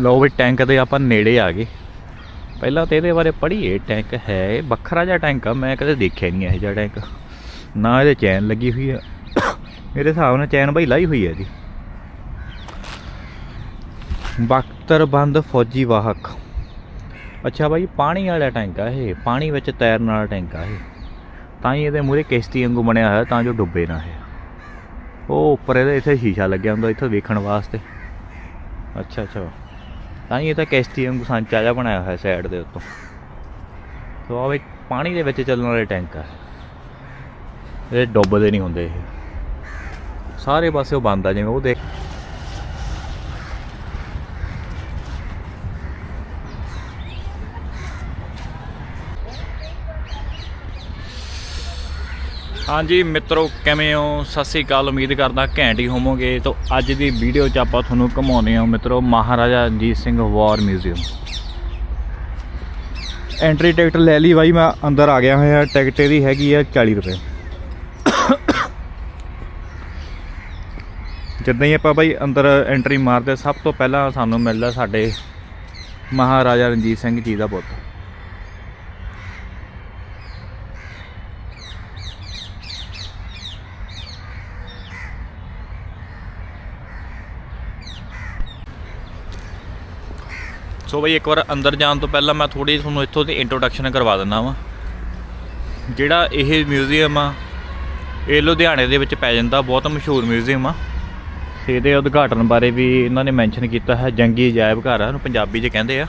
ਲਓ ਵੀ ਟੈਂਕ ਦੇ ਆਪਾਂ ਨੇੜੇ ਆ ਗਏ। ਪਹਿਲਾਂ ਤੇ ਇਹਦੇ ਬਾਰੇ ਪੜ੍ਹੀਏ, ਟੈਂਕ ਹੈ, ਇਹ ਵੱਖਰਾ ਜਿਹਾ ਟੈਂਕ ਆ, ਮੈਂ ਕਦੇ ਦੇਖਿਆ ਨਹੀਂ ਇਹੋ ਜਿਹਾ ਟੈਂਕ। ਨਾ ਇਹਦੇ ਚੈਨ ਲੱਗੀ ਹੋਈ ਆ। ਮੇਰੇ ਹਿਸਾਬ ਨਾਲ ਚੈਨ ਬਈ ਲਾਈ ਹੋਈ ਹੈ ਇਹਦੀ। ਬਖਤਰਬੰਦ ਫੌਜੀ ਵਾਹਕ। ਅੱਛਾ ਬਾਈ, ਪਾਣੀ ਵਾਲਾ ਟੈਂਕ ਆ ਇਹ, ਪਾਣੀ ਵਿੱਚ ਤੈਰਨ ਵਾਲਾ ਟੈਂਕ ਆ ਇਹ। ਤਾਂ ਹੀ ਇਹਦੇ ਮੂਰੇ ਕਿਸ਼ਤੀ ਵਾਂਗੂ ਬਣਿਆ ਹੋਇਆ, ਤਾਂ ਜੋ ਡੁੱਬੇ ਨਾ ਇਹ। ਉਹ ਉੱਪਰ ਇਹਦੇ ਇੱਥੇ ਸ਼ੀਸ਼ਾ ਲੱਗਿਆ ਹੁੰਦਾ ਇੱਥੇ ਵੇਖਣ ਵਾਸਤੇ। ਅੱਛਾ ਅੱਛਾ। ਤਾਂ ਹੀ ਇਹ ਤਾਂ ਕਿਸ਼ਤੀ ਵਾਂਗੂ ਸਾਂਚਾ ਜਿਹਾ ਬਣਾਇਆ ਹੋਇਆ ਸਾਈਡ ਦੇ ਉੱਤੋਂ। ਸੋ ਆ ਵੀ ਪਾਣੀ ਦੇ ਵਿੱਚ ਚੱਲਣ ਵਾਲੇ ਟੈਂਕ ਆ। ਇਹ ਡੁੱਬਦੇ ਨਹੀਂ ਹੁੰਦੇ ਇਹ। ਸਾਰੇ ਪਾਸੇ ਉਹ ਬੰਦ ਆ, ਜਿਵੇਂ ਉਹ ਦੇਖ ਹਾਂਜੀ, ਮਿੱਤਰੋ, ਕਿਵੇਂ ਹੋ? ਸਤਿ ਸ੍ਰੀ ਅਕਾਲ, ਉਮੀਦ ਕਰਦਾ ਘੈਂਟ ਹੀ ਹੋਵੋਗੇ। ਤਾਂ, ਅੱਜ ਦੀ ਵੀਡੀਓ 'ਚ ਆਪਾਂ ਤੁਹਾਨੂੰ ਘੁਮਾਉਂਦੇ ਹਾਂ, ਮਿੱਤਰੋ, Maharaja Ranjit Singh war museum. Entry ticket ਲੈ ਲਈ ਬਾਈ, ਮੈਂ ਅੰਦਰ ਆ ਗਿਆ ਹੋਇਆ। ਟਿਕਟ ਇਹਦੀ ਹੈਗੀ ਆ 40 ਰੁਪਏ। ਜਿੱਦਾਂ ਹੀ ਆਪਾਂ ਬਾਈ ਅੰਦਰ ਐਂਟਰੀ ਮਾਰਦੇ, ਸਭ ਤੋਂ ਪਹਿਲਾਂ ਸਾਨੂੰ ਮਿਲਦਾ ਸਾਡੇ ਮਹਾਰਾਜਾ ਰਣਜੀਤ ਸਿੰਘ ਜੀ ਦਾ ਪੁੱਤ। ਸੋ ਬਈ, ਇੱਕ ਵਾਰ ਅੰਦਰ ਜਾਣ ਤੋਂ ਪਹਿਲਾਂ ਮੈਂ ਥੋੜੀ ਤੁਹਾਨੂੰ ਇੱਥੋਂ ਦੀ ਇੰਟਰੋਡਕਸ਼ਨ ਕਰਵਾ ਦਿੰਦਾ ਵਾਂ। ਜਿਹੜਾ ਇਹ ਮਿਊਜ਼ੀਅਮ ਆ, ਇਹ ਲੁਧਿਆਣੇ ਦੇ ਵਿੱਚ ਪੈ ਜਾਂਦਾ, ਬਹੁਤ ਮਸ਼ਹੂਰ ਮਿਊਜ਼ੀਅਮ ਆ। ਇਹਦੇ ਉਦਘਾਟਨ ਬਾਰੇ ਵੀ ਇਹਨਾਂ ਨੇ ਮੈਂਸ਼ਨ ਕੀਤਾ ਹੈ, ਜੰਗੀ ਅਜਾਇਬ ਘਰ ਆ ਉਹਨੂੰ ਪੰਜਾਬੀ 'ਚ ਕਹਿੰਦੇ ਆ।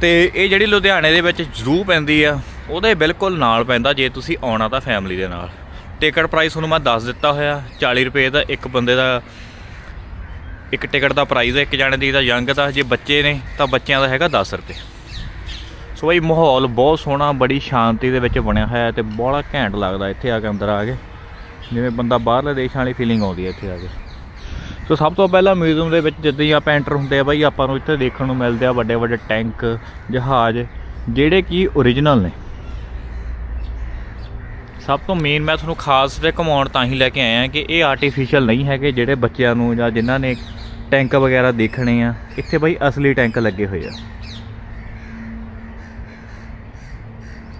ਤੇ ਇਹ ਜਿਹੜੀ ਲੁਧਿਆਣੇ ਦੇ ਵਿੱਚ ਜ਼ੂ ਪੈਂਦੀ ਆ, ਉਹਦੇ ਬਿਲਕੁਲ ਨਾਲ ਪੈਂਦਾ, ਜੇ ਤੁਸੀਂ ਆਉਣਾ ਤਾਂ ਫੈਮਿਲੀ ਦੇ ਨਾਲ। ਟਿਕਟ ਪ੍ਰਾਈਸ ਤੁਹਾਨੂੰ ਮੈਂ ਦੱਸ ਦਿੱਤਾ ਹੋਇਆ 40 ਰੁਪਏ ਦਾ ਇੱਕ ਬੰਦੇ ਦਾ ਇੱਕ ਟਿਕਟ ਦਾ ਪ੍ਰਾਈਸ ਹੈ, ਇੱਕ ਜਾਣੇ ਦੀ ਦਾ ਯੰਗ ਦਾ ਜੇ ਬੱਚੇ ਨੇ, ਤਾਂ ਬੱਚਿਆਂ ਦਾ ਹੈਗਾ 10 ਰੁਪਏ। ਸੋ ਬਈ ਮਾਹੌਲ ਬਹੁਤ ਸੋਹਣਾ, ਬੜੀ ਸ਼ਾਂਤੀ ਦੇ ਵਿੱਚ ਬਣਿਆ ਹੋਇਆ ਹੈ ਤੇ ਬੜਾ ਘੈਂਟ ਲੱਗਦਾ ਇੱਥੇ ਆ ਕੇ ਅੰਦਰ ਆ ਕੇ। ਜਿਵੇਂ ਬੰਦਾ ਬਾਹਰਲੇ ਦੇਸ਼ਾਂ ਵਾਲੀ ਫੀਲਿੰਗ ਆਉਂਦੀ ਹੈ ਇੱਥੇ ਆ ਕੇ। ਸੋ ਸਭ ਤੋਂ ਪਹਿਲਾਂ ਮਿਊਜ਼ੀਅਮ ਦੇ ਵਿੱਚ ਜਿੱਦਾਂ ਹੀ ਆਪਾਂ ਐਂਟਰ ਹੁੰਦੇ ਆ ਬਈ, ਆਪਾਂ ਨੂੰ ਇੱਥੇ ਦੇਖਣ ਨੂੰ ਮਿਲਦੇ ਆ ਵੱਡੇ ਵੱਡੇ ਟੈਂਕ ਜਹਾਜ਼, ਜਿਹੜੇ ਕਿ ਓਰੀਜਨਲ ਨੇ। ਸਭ ਤੋਂ ਮੇਨ ਮੈਂ ਤੁਹਾਨੂੰ ਖਾਸ ਤੇ ਘੁਮਾਉਣ ਤਾਂ ਹੀ ਲੈ ਕੇ ਆਇਆ ਕਿ ਇਹ ਆਰਟੀਫੀਸ਼ੀਅਲ ਨਹੀਂ ਹੈਗੇ ਜਿਹੜੇ ਬੱਚਿਆਂ ਨੂੰ ਜਾਂ ਜਿਨ੍ਹਾਂ ਨੇ ਟੈਂਕ ਵਗੈਰਾ ਦੇਖਣੇ ਆ। ਇੱਥੇ ਬਈ ਅਸਲੀ ਟੈਂਕ ਲੱਗੇ ਹੋਏ ਆ।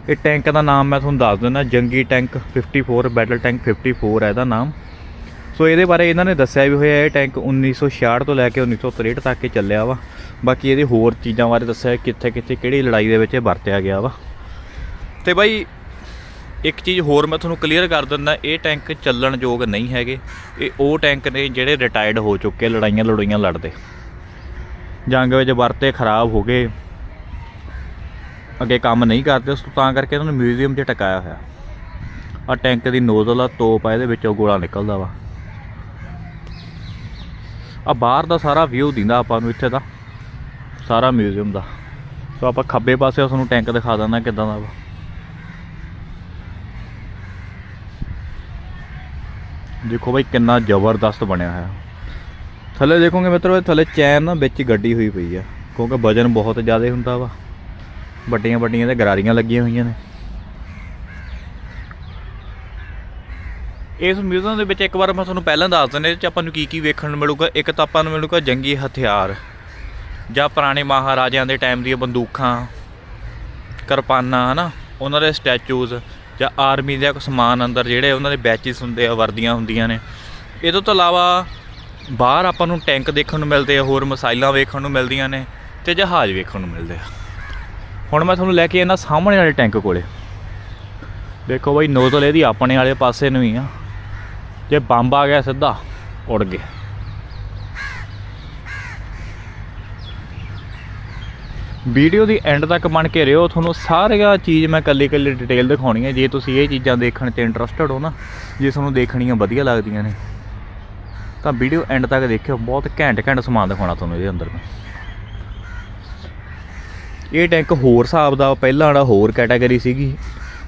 ਇਹ ਟੈਂਕ ਦਾ ਨਾਮ ਮੈਂ ਤੁਹਾਨੂੰ ਦੱਸ ਦਿੰਦਾ, ਜੰਗੀ ਟੈਂਕ 54 ਬੈਟਲ ਟੈਂਕ 54 ਹੈ ਇਹਦਾ ਨਾਮ। ਸੋ ਇਹਦੇ ਬਾਰੇ ਇਹਨਾਂ ਨੇ ਦੱਸਿਆ ਵੀ ਹੋਇਆ, ਇਹ ਟੈਂਕ 1966 ਤੋਂ ਲੈ ਕੇ 1963 ਤੱਕ ਇਹ ਚੱਲਿਆ ਵਾ। ਬਾਕੀ ਇਹਦੇ ਹੋਰ ਚੀਜ਼ਾਂ ਬਾਰੇ ਦੱਸਿਆ ਕਿੱਥੇ ਕਿੱਥੇ ਕਿਹੜੀ ਲੜਾਈ ਦੇ ਵਿੱਚ ਇਹ ਵਰਤਿਆ ਗਿਆ ਵਾ। ਤੇ ਬਾਈ ਇੱਕ ਚੀਜ਼ ਹੋਰ ਮੈਂ ਤੁਹਾਨੂੰ ਕਲੀਅਰ ਕਰ ਦਿੰਦਾ, ਇਹ ਟੈਂਕ ਚੱਲਣ ਯੋਗ ਨਹੀਂ ਹੈਗੇ। ਇਹ ਉਹ ਟੈਂਕ ਨੇ ਜਿਹੜੇ ਰਿਟਾਇਰਡ ਹੋ ਚੁੱਕੇ, ਲੜਾਈਆਂ ਲੜੋਈਆਂ ਲੜਦੇ। ਜੰਗ ਵਿੱਚ ਵਰਤੇ ਖਰਾਬ ਹੋ ਗਏ। ਅੱਗੇ ਕੰਮ ਨਹੀਂ ਕਰਦੇ, ਉਸ ਤਾਂ ਕਰਕੇ ਇਹਨਾਂ ਨੂੰ ਮਿਊਜ਼ੀਅਮ 'ਚ ਟਿਕਾਇਆ ਹੋਇਆ। ਆ ਟੈਂਕ ਦੀ ਨੋਜ਼ਲ ਆ, ਤੋਪ ਆ, ਇਹਦੇ ਵਿੱਚੋਂ ਗੋਲਾ ਨਿਕਲਦਾ ਵਾ। ਆ ਬਾਹਰ ਦਾ ਸਾਰਾ ਵਿਊ ਦਿੰਦਾ ਆਪਾਂ ਨੂੰ ਇੱਥੇ ਦਾ। ਸਾਰਾ ਮਿਊਜ਼ੀਅਮ ਦਾ। ਸੋ ਆਪਾਂ ਖੱਬੇ ਪਾਸੇ ਤੁਹਾਨੂੰ ਟੈਂਕ ਦਿਖਾ ਦਿੰਦਾ ਕਿਦਾਂ ਦਾ ਵਾ। ਦੇਖੋ ਬਾਈ ਕਿੰਨਾ ਜ਼ਬਰਦਸਤ ਬਣਿਆ ਹੋਇਆ। ਥੱਲੇ ਦੇਖੋਗੇ ਮਿੱਤਰੋ ਥੱਲੇ ਚੈਨ ਨਾ ਵਿੱਚ ਗੱਡੀ ਹੋਈ ਪਈ ਆ, ਕਿਉਂਕਿ ਵਜਨ ਬਹੁਤ ਜ਼ਿਆਦਾ ਹੁੰਦਾ ਵਾ। ਵੱਡੀਆਂ ਵੱਡੀਆਂ ਤੇ ਗਰਾਰੀਆਂ ਲੱਗੀਆਂ ਹੋਈਆਂ ਨੇ। ਇਸ ਮਿਊਜ਼ੀਅਮ ਦੇ ਵਿੱਚ ਇੱਕ ਵਾਰ ਮੈਂ ਤੁਹਾਨੂੰ ਪਹਿਲਾਂ ਦੱਸ ਦਿੰਦਾ ਇਹਦੇ ਚ ਆਪਾਂ ਨੂੰ ਕੀ ਕੀ ਵੇਖਣ ਨੂੰ ਮਿਲੂਗਾ। ਇੱਕ ਤਾਂ ਆਪਾਂ ਨੂੰ ਮਿਲੂਗਾ ਜੰਗੀ ਹਥਿਆਰ, ਜਾਂ ਪੁਰਾਣੇ ਮਹਾਰਾਜਿਆਂ ਦੇ ਟਾਈਮ ਦੀਆਂ ਬੰਦੂਕਾਂ, ਕਿਰਪਾਨਾਂ, ਹਨਾ? ਉਹਨਾਂ ਦੇ ਸਟੈਚੂਜ਼ ਜਾਂ ਆਰਮੀ ਦੇ ਕੁਝ ਸਮਾਨ ਅੰਦਰ ਜਿਹੜੇ ਉਹਨਾਂ ਦੇ ਬੈਚਿਸ ਹੁੰਦੇ ਆ, ਵਰਦੀਆਂ ਹੁੰਦੀਆਂ ਨੇ। ਇਹਦੇ ਤੋਂ ਇਲਾਵਾ ਬਾਹਰ ਆਪਾਂ ਨੂੰ ਟੈਂਕ ਦੇਖਣ ਨੂੰ ਮਿਲਦੇ ਆ, ਹੋਰ ਮਸਾਈਲਾਂ ਵੇਖਣ ਨੂੰ ਮਿਲਦੀਆਂ ਨੇ ਤੇ ਜਹਾਜ਼ ਵੇਖਣ ਨੂੰ ਮਿਲਦੇ ਆ। ਹੁਣ ਮੈਂ ਤੁਹਾਨੂੰ ਲੈ ਕੇ ਇਹਨਾਂ ਸਾਹਮਣੇ ਵਾਲੇ ਟੈਂਕ ਕੋਲੇ। ਦੇਖੋ ਬਈ, ਨੋਜ਼ਲ ਇਹਦੀ ਆਪਣੇ ਵਾਲੇ ਪਾਸੇ ਨੂੰ ਹੀ ਆ। ਜੇ ਬੰਬ ਆ ਗਿਆ ਸਿੱਧਾ, ਉੜ ਗਿਆ ਵੀਡੀਓ ਦੀ ਐਂਡ ਤੱਕ ਬਣ ਕੇ ਰਿਓ ਤੁਹਾਨੂੰ ਸਾਰੀਆਂ ਚੀਜ਼ ਮੈਂ ਕੱਲੀ ਕੱਲੀ ਡਿਟੇਲ ਦਿਖਾਉਣੀ ਹੈ। ਜੇ ਤੁਸੀਂ ਇਹ ਚੀਜ਼ਾਂ ਦੇਖਣ ਤੇ ਇੰਟਰਸਟਡ ਹੋ ਨਾ, ਜੇ ਤੁਹਾਨੂੰ ਦੇਖਣੀਆਂ ਵਧੀਆ ਲੱਗਦੀਆਂ ਨੇ, ਤਾਂ ਵੀਡੀਓ ਐਂਡ ਤੱਕ ਦੇਖਿਓ। ਬਹੁਤ ਘੈਂਟ ਘੈਂਟ ਸਮਾਨ ਦਿਖਾਉਣਾ ਤੁਹਾਨੂੰ ਇਹਦੇ ਅੰਦਰ ਮੈਂ। ਇਹ ਟੈਂਕ ਹੋਰ ਹਿਸਾਬ ਦਾ, ਪਹਿਲਾਂ ਵਾਲਾ ਹੋਰ ਕੈਟਾਗਰੀ ਸੀਗੀ।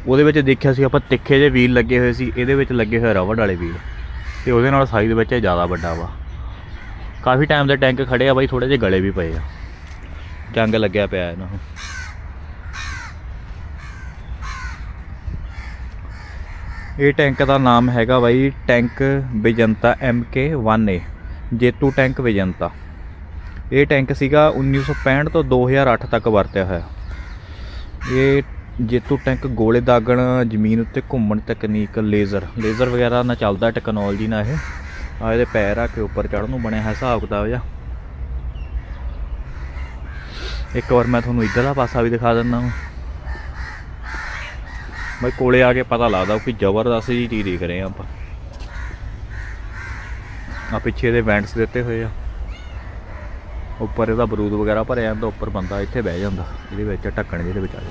ਉਹਦੇ ਵਿੱਚ ਦੇਖਿਆ ਸੀ ਆਪਾਂ, ਤਿੱਖੇ ਜਿਹੇ ਵੀਲ ਲੱਗੇ ਹੋਏ ਸੀ। ਇਹਦੇ ਵਿੱਚ ਲੱਗੇ ਹੋਏ ਰਬੜ ਵਾਲੇ ਵੀਲ ਤੇ ਉਹਦੇ ਨਾਲ ਸਾਈਜ਼ ਵਿੱਚ ਇਹ ਜ਼ਿਆਦਾ ਵੱਡਾ ਵਾ। ਕਾਫੀ ਟਾਈਮ ਦੇ ਟੈਂਕ ਖੜੇ ਆ ਬਾਈ ਥੋੜੇ ਜਿਹੇ ਗਲੇ ਵੀ ਪਏ ਆ। ਜੰਗ ਲੱਗਿਆ ਪਿਆ ਇਹਨਾਂ ਨੂੰ। ਇਹ ਟੈਂਕ ਦਾ ਨਾਮ ਹੈਗਾ ਬਾਈ ਟੈਂਕ ਵਿਜੰਤਾ MK1A ਜੇਤੂ ਟੈਂਕ ਵਿਜੰਤਾ। ਇਹ ਟੈਂਕ ਸੀਗਾ 1965 ਤੋਂ 2008 ਤੱਕ ਵਰਤਿਆ ਹੋਇਆ। ਇਹ ਜੇਤੂ ਟੈਂਕ ਗੋਲੇ ਦਾਗਣ, ਜ਼ਮੀਨ ਉੱਤੇ ਘੁੰਮਣ ਤਕਨੀਕ, ਲੇਜ਼ਰ। ਲੇਜ਼ਰ ਵਗੈਰਾ ਨਾਲ ਚੱਲਦਾ ਟੈਕਨੋਲੋਜੀ ਨਾਲ ਇਹ। ਆ ਇਹਦੇ ਪੈਰ ਆ ਕੇ ਉੱਪਰ ਚੜ੍ਹਨ ਨੂੰ ਬਣਿਆ ਹੈ ਹਿਸਾਬ ਕਿਤਾਬ ਜਿਹਾ। ਇੱਕ ਵਾਰ ਮੈਂ ਤੁਹਾਨੂੰ ਇੱਧਰਲਾ ਪਾਸਾ ਵੀ ਦਿਖਾ ਦਿੰਦਾ ਹਾਂ ਬਈ ਕੋਲੇ ਆ ਕੇ ਪਤਾ ਲੱਗਦਾ ਕਿ ਜ਼ਬਰਦਸਤ ਜੀ ਚੀਜ਼ ਦੇਖ ਰਹੇ ਹਾਂ ਆਪਾਂ। ਆ ਪਿੱਛੇ ਦੇ ਵੈਂਟਸ ਦਿੱਤੇ ਹੋਏ ਆ। ਉੱਪਰ ਇਹਦਾ ਬਰੂਦ ਵਗੈਰਾ ਭਰਿਆ ਜਾਂਦਾ ਉੱਪਰ ਬੰਦਾ ਇੱਥੇ ਬਹਿ ਜਾਂਦਾ, ਇਹਦੇ ਵਿੱਚ ਢੱਕਣ ਜਿਹਦੇ ਵਿੱਚ ਆ ਜਾ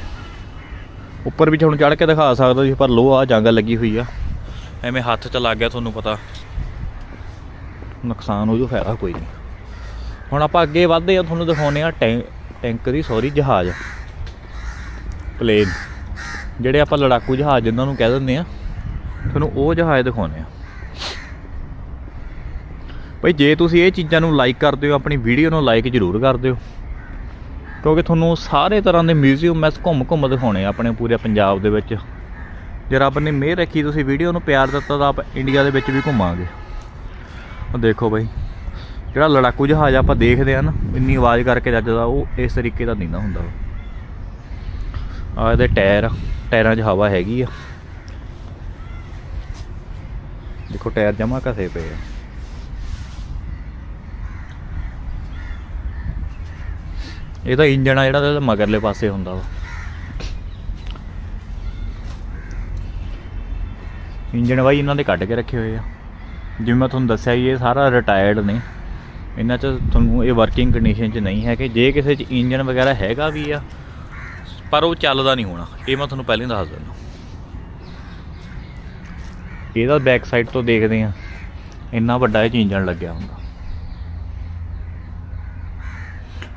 ਉੱਪਰ ਵੀ ਤੁਹਾਨੂੰ ਚੜ੍ਹ ਕੇ ਦਿਖਾ ਸਕਦਾ ਜੀ, ਪਰ ਲੋ ਆ ਜੰਗ ਲੱਗੀ ਹੋਈ ਆ। ਐਵੇਂ ਹੱਥ 'ਚ ਲੱਗ ਗਿਆ ਤੁਹਾਨੂੰ ਪਤਾ। ਨੁਕਸਾਨ ਹੋ ਜੂ ਫਾਇਦਾ ਕੋਈ ਨਹੀਂ। ਹੁਣ ਆਪਾਂ ਅੱਗੇ ਵਧਦੇ ਆ ਤੁਹਾਨੂੰ ਦਿਖਾਉਂਦੇ ਆ ਟੈਂ- ਟੈਂਕ ਦੀ ਸੌਰੀ ਜਹਾਜ਼। ਪਲੇਨ। ਜਿਹੜੇ ਆਪਾਂ ਲੜਾਕੂ ਜਹਾਜ਼ ਜਿਨ੍ਹਾਂ ਨੂੰ ਕਹਿ ਦਿੰਦੇ ਆ, ਤੁਹਾਨੂੰ ਉਹ ਜਹਾਜ਼ ਦਿਖਾਉਂਦੇ ਆ। ਭਾਈ ਜੇ ਤੁਸੀਂ ਇਹ ਚੀਜ਼ਾਂ ਨੂੰ ਲਾਈਕ ਕਰਦੇ ਹੋ, ਆਪਣੀ ਵੀਡੀਓ ਨੂੰ ਲਾਈਕ ਜ਼ਰੂਰ ਕਰ ਦਿਓ ਕਿਉਂਕਿ ਤੁਹਾਨੂੰ ਸਾਰੇ ਤਰ੍ਹਾਂ ਦੇ ਮਿਊਜ਼ੀਅਮ ਮੈਂ ਘੁੰਮ ਘੁੰਮ ਦਿਖਾਉਣੇ ਆ ਆਪਣੇ ਪੂਰੇ ਪੰਜਾਬ ਦੇ ਵਿੱਚ। ਜੇ ਰੱਬ ਨੇ ਮਿਹਰ ਰੱਖੀ, ਤੁਸੀਂ ਵੀਡੀਓ ਨੂੰ ਪਿਆਰ ਦਿੱਤਾ, ਤਾਂ ਆਪਾਂ ਇੰਡੀਆ ਦੇ ਵਿੱਚ ਵੀ ਘੁੰਮਾਂਗੇ। ਉਹ ਦੇਖੋ ਬਾਈ। ਜਿਹੜਾ ਲੜਾਕੂ ਜਹਾਜ਼ ਆਪਾਂ ਦੇਖਦੇ ਆ ਨਾ, ਇੰਨੀ ਆਵਾਜ਼ ਕਰਕੇ ਜੱਜਦਾ ਉਹ ਇਸ ਤਰੀਕੇ ਦਾ ਨਹੀਂ ਨਾ ਹੁੰਦਾ। ਆ ਇਹਦੇ ਟਾਇਰ ਟਾਇਰਾਂ 'ਚ ਹਵਾ ਹੈਗੀ ਆ। ਦੇਖੋ, ਟਾਇਰ ਜਮਾ ਘਸੇ ਪਏ ਆ। ਇਹਦਾ ਇੰਜਣ ਆ ਜਿਹੜਾ ਮਗਰਲੇ ਪਾਸੇ ਹੁੰਦਾ ਵਾ। ਇੰਜਣ ਬਾਈ ਇਹਨਾਂ ਦੇ ਕੱਢ ਕੇ ਰੱਖੇ ਹੋਏ ਆ। ਜਿਵੇਂ ਮੈਂ ਤੁਹਾਨੂੰ ਦੱਸਿਆ, ਇਹ ਸਾਰਾ ਰਿਟਾਇਰਡ ਨੇ। ਇਹਨਾਂ 'ਚ ਤੁਹਾਨੂੰ ਇਹ ਵਰਕਿੰਗ ਕੰਡੀਸ਼ਨ 'ਚ ਨਹੀਂ ਹੈ ਕਿ ਜੇ ਕਿਸੇ 'ਚ ਇੰਜਨ ਵਗੈਰਾ ਹੈਗਾ ਵੀ ਆ, ਪਰ ਉਹ ਚੱਲਦਾ ਨਹੀਂ ਹੋਣਾ। ਇਹ ਮੈਂ ਤੁਹਾਨੂੰ ਪਹਿਲਾਂ ਹੀ ਦੱਸ ਦਿੰਦਾ। ਇਹਦਾ ਬੈਕ ਸਾਈਡ ਤੋਂ ਦੇਖਦੇ ਆ ਇੰਨਾ ਵੱਡਾ ਇਹ 'ਚ ਇੰਜਨ ਲੱਗਿਆ ਹੁੰਦਾ।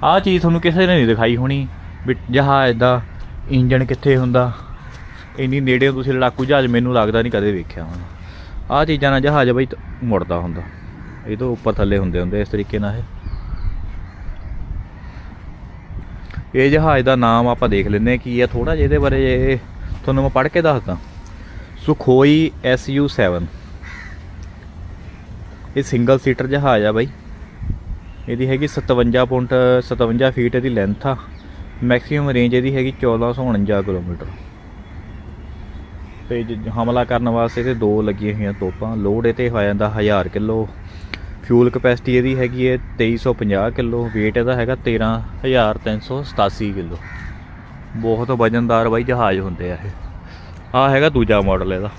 ਆਹ ਚੀਜ਼ ਤੁਹਾਨੂੰ ਕਿਸੇ ਨੇ ਨਹੀਂ ਦਿਖਾਈ ਹੋਣੀ ਵੀ ਜਹਾਜ਼ ਦਾ ਇੰਜਨ ਕਿੱਥੇ ਹੁੰਦਾ। ਇੰਨੀ ਨੇੜੇ ਤੁਸੀਂ ਲੜਾਕੂ ਜਹਾਜ਼ ਮੈਨੂੰ ਲੱਗਦਾ ਨਹੀਂ ਕਦੇ ਵੇਖਿਆ ਹੋਣਾ। ਆਹ ਚੀਜ਼ਾਂ ਨਾਲ ਜਹਾਜ਼ ਬਈ ਮੁੜਦਾ ਹੁੰਦਾ। ਇਹ ਤੋਂ ਉੱਪਰ ਥੱਲੇ ਹੁੰਦੇ ਹੁੰਦੇ ਇਸ ਤਰੀਕੇ ਨਾਲ ਇਹ। ਇਹ ਜਹਾਜ਼ ਦਾ ਨਾਮ ਆਪਾਂ ਦੇਖ ਲੈਂਦੇ ਹਾਂ, ਕੀ ਹੈ ਥੋੜਾ ਜਿਹਾ ਇਹਦੇ ਬਾਰੇ ਤੁਹਾਨੂੰ ਮੈਂ ਪੜ੍ਹ ਕੇ ਦੱਸਦਾ। ਸੁਖੋਈ SU7 ਇਹ ਸਿੰਗਲ ਸੀਟਰ ਜਹਾਜ਼ ਆ ਬਾਈ। ਇਹਦੀ ਹੈਗੀ 57 ਪੁਆਇੰਟ 57 ਫੀਟ ਇਹਦੀ ਲੈਂਥ ਆ। ਮੈਕਸਿਮਮ ਰੇਂਜ ਇਹਦੀ ਹੈਗੀ 1449 ਕਿਲੋਮੀਟਰ। ਤੇ ਜ- ਹਮਲਾ ਕਰਨ ਵਾਸਤੇ ਤੇ ਦੋ ਲੱਗੀਆਂ ਹੋਈਆਂ ਤੋਪਾਂ। ਲੋਡ ਇਹ ਤੇ ਹੋ ਜਾਂਦਾ 1000 ਕਿਲੋ। ਫਿਊਲ ਕਪੈਸਿਟੀ ਇਹਦੀ ਹੈਗੀ ਹੈ 2350 ਕਿਲੋ, weight ਇਹਦਾ ਹੈਗਾ 13387 ਕਿਲੋ। ਬਹੁਤ ਵਜਨਦਾਰ ਬਾਈ ਜਹਾਜ਼ ਹੁੰਦੇ ਆ ਇਹ। ਆ ਹੈਗਾ ਦੂਜਾ ਮਾਡਲ ਇਹਦਾ।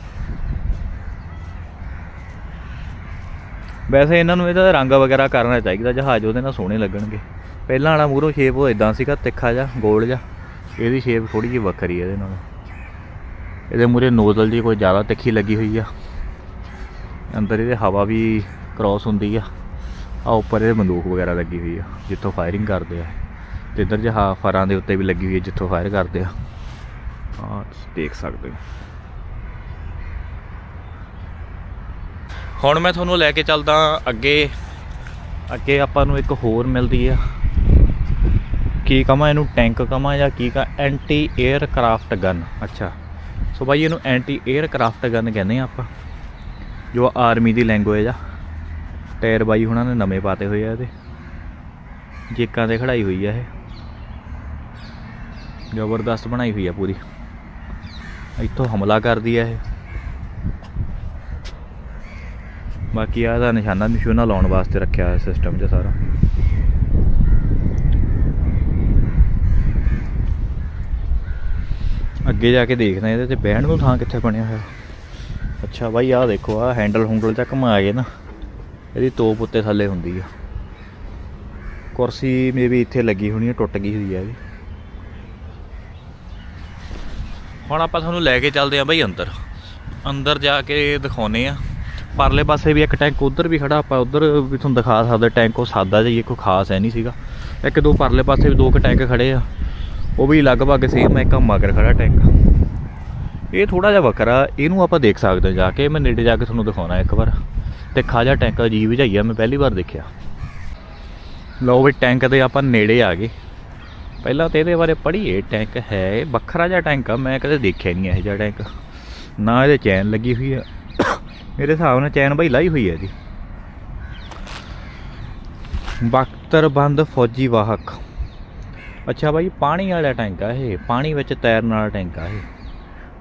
ਵੈਸੇ ਇਹਨਾਂ ਨੂੰ ਇਹਦਾ ਰੰਗ ਵਗੈਰਾ ਕਰਨਾ ਚਾਹੀਦਾ, ਜਹਾਜ਼ ਉਹਦੇ ਨਾਲ ਸੋਹਣੇ ਲੱਗਣਗੇ। ਪਹਿਲਾਂ ਵਾਲਾ ਮੂਹਰੋਂ ਸ਼ੇਪ ਉਹ ਇਦਾਂ ਸੀਗਾ, ਤਿੱਖਾ ਜਿਹਾ, ਗੋਲ ਜਿਹਾ। ਇਹਦੀ ਸ਼ੇਪ ਥੋੜੀ ਜਿਹੀ ਵੱਖਰੀ ਹੈ ਇਹਦੇ ਨਾਲ। ਇਹਦੇ ਮੂਹਰੇ ਨੋਜ਼ਲ ਜੀ ਕੋਈ ਜ਼ਿਆਦਾ ਤਿੱਖੀ ਲੱਗੀ ਹੋਈ ਆ। ਅੰਦਰ ਇਹਦੇ ਹਵਾ ਵੀ ਕ੍ਰਾਸ ਹੁੰਦੀ ਆ। ਆ ਉੱਪਰ ਇਹਦੇ ਬੰਦੂਕ ਵਗੈਰਾ ਲੱਗੀ ਹੋਈ ਆ, ਜਿੱਥੋਂ ਫਾਇਰਿੰਗ ਕਰਦੇ ਆ। ਤੇ ਇੱਧਰ ਜਹਾ ਫਰਾਂ ਦੇ ਉੱਤੇ ਵੀ ਲੱਗੀ ਹੋਈ ਹੈ ਜਿੱਥੋਂ ਫਾਇਰ ਕਰਦੇ ਆ। ਆ ਤੁਸੀਂ ਦੇਖ ਸਕਦੇ ਹੋ। ਹੁਣ ਮੈਂ ਤੁਹਾਨੂੰ ਲੈ ਕੇ ਚੱਲਦਾ ਅੱਗੇ। ਅੱਗੇ ਆਪਾਂ ਨੂੰ ਇੱਕ ਹੋਰ ਮਿਲਦੀ ਆ। ਕੀ ਕਹਾਂ ਇਹਨੂੰ ਟੈਂਕ ਕਹਾਂ ਜਾਂ ਕੀ ਕਹਾਂ? ਐਂਟੀ 에ਅਰਕ੍ਰਾਫਟ ਗਨ ਅੱਛਾ। ਸੋ ਭਾਈ ਇਹਨੂੰ ਐਂਟੀ 에ਅਰਕ੍ਰਾਫਟ ਗਨ ਕਹਿੰਦੇ ਆ ਆਪਾਂ। ਜੋ ਆਰਮੀ ਦੀ ਲੈਂਗੁਏਜ ਆ। ਟਾਇਰ ਬਾਈ ਹੁਣਾਂ ਨੇ ਨਵੇਂ ਪਾਤੇ ਹੋਏ ਆ ਇਹਦੇ। ਜੇਕਾਂ ਤੇ ਖੜਾਈ ਹੋਈ ਆ ਇਹ। ਜ਼ਬਰਦਸਤ ਬਣਾਈ ਹੋਈ ਆ ਪੂਰੀ। ਇੱਥੋਂ ਹਮਲਾ ਕਰਦੀ ਆ ਇਹ। ਬਾਕੀ ਆ ਦਾ ਨਿਸ਼ਾਨਾ ਨਿਸ਼ੂਨਾ ਲਾਉਣ ਵਾਸਤੇ ਰੱਖਿਆ ਹੋਇਆ ਸਿਸਟਮ 'ਚ ਸਾਰਾ। ਅੱਗੇ ਜਾ ਕੇ ਦੇਖਦੇ ਇਹਦੇ ਤੇ ਬਹਿਣ ਨੂੰ ਥਾਂ ਕਿੱਥੇ ਬਣਿਆ ਹੋਇਆ। ਅੱਛਾ ਬਾਈ ਆਹ ਦੇਖੋ ਆ ਹੈਂਡਲ ਹੁੰਡਲ ਚੱਕ ਘੁਮਾ ਕੇ ਨਾ। ਇਹਦੀ ਤੋਪ ਉੱਤੇ ਥੱਲੇ ਹੁੰਦੀ ਆ। ਕੁਰਸੀ ਮੇਬੀ ਇੱਥੇ ਲੱਗੀ ਹੋਣੀ ਆ, ਟੁੱਟ ਗਈ ਹੋਈ ਆ ਇਹਦੀ। ਹੁਣ ਆਪਾਂ ਤੁਹਾਨੂੰ ਲੈ ਕੇ ਚੱਲਦੇ ਆਂ ਬਾਈ ਅੰਦਰ। ਅੰਦਰ ਜਾ ਕੇ ਦਿਖਾਉਨੇ ਆ। ਪਰਲੇ ਪਾਸੇ ਵੀ ਇੱਕ ਟੈਂਕ, ਉਧਰ ਵੀ ਖੜਾ ਆਪਾਂ, ਉਧਰ ਵੀ ਤੁਹਾਨੂੰ ਦਿਖਾ ਸਕਦੇ ਟੈਂਕ ਉਹ ਸਾਦਾ ਜਿਹਾ ਹੀ ਕੋਈ ਖਾਸ ਹੈ ਨਹੀਂ ਸੀਗਾ। ਇੱਕ ਦੋ ਪਰਲੇ ਪਾਸੇ ਵੀ ਦੋ ਕੁ ਟੈਂਕ ਖੜੇ ਆ। ਉਹ ਵੀ ਲਗਭਗ ਸੇਮ ਇੱਕ ਮਗਰ ਖੜਾ ਟੈਂਕ। ਇਹ ਥੋੜਾ ਜਿਹਾ ਵੱਖਰਾ, ਇਹਨੂੰ ਆਪਾਂ ਦੇਖ ਸਕਦੇ ਹਾਂ ਜਾ ਕੇ। ਮੈਂ ਨੇੜੇ ਜਾ ਕੇ ਤੁਹਾਨੂੰ ਦਿਖਾਉਣਾ ਇੱਕ ਵਾਰ। ਤੇ ਖਾਜਾ ਟੈਂਕ ਅਜੀਬ ਜਿਹਾ ਆ, ਮੈਂ ਪਹਿਲੀ ਵਾਰ ਦੇਖਿਆ। ਲਓ ਵੀ ਟੈਂਕ ਦੇ ਆਪਾਂ ਨੇੜੇ ਆ ਗਏ। ਪਹਿਲਾਂ ਤੇ ਇਹਦੇ ਬਾਰੇ ਪੜ੍ਹੀਏ, ਟੈਂਕ ਹੈ, ਵੱਖਰਾ ਜਿਹਾ ਟੈਂਕ ਆ, ਮੈਂ ਕਦੇ ਦੇਖਿਆ ਨਹੀਂ ਇਹ ਜਿਹਾ ਟੈਂਕ। ਨਾ ਇਹਦੇ ਚੈਨ ਲੱਗੀ ਹੋਈ ਆ। ਮੇਰੇ ਹਿਸਾਬ ਨਾਲ ਚੈਨ ਬਾਈ ਲਾਈ ਹੋਈ ਹੈ ਇਹਦੀ। ਬਖਤਰਬੰਦ ਫੌਜੀ ਵਾਹਕ। ਅੱਛਾ ਬਾਈ, ਪਾਣੀ ਵਾਲਾ ਟੈਂਕ ਆ ਇਹ, ਪਾਣੀ ਵਿੱਚ ਤੈਰਨ ਵਾਲਾ ਟੈਂਕ ਆ ਇਹ।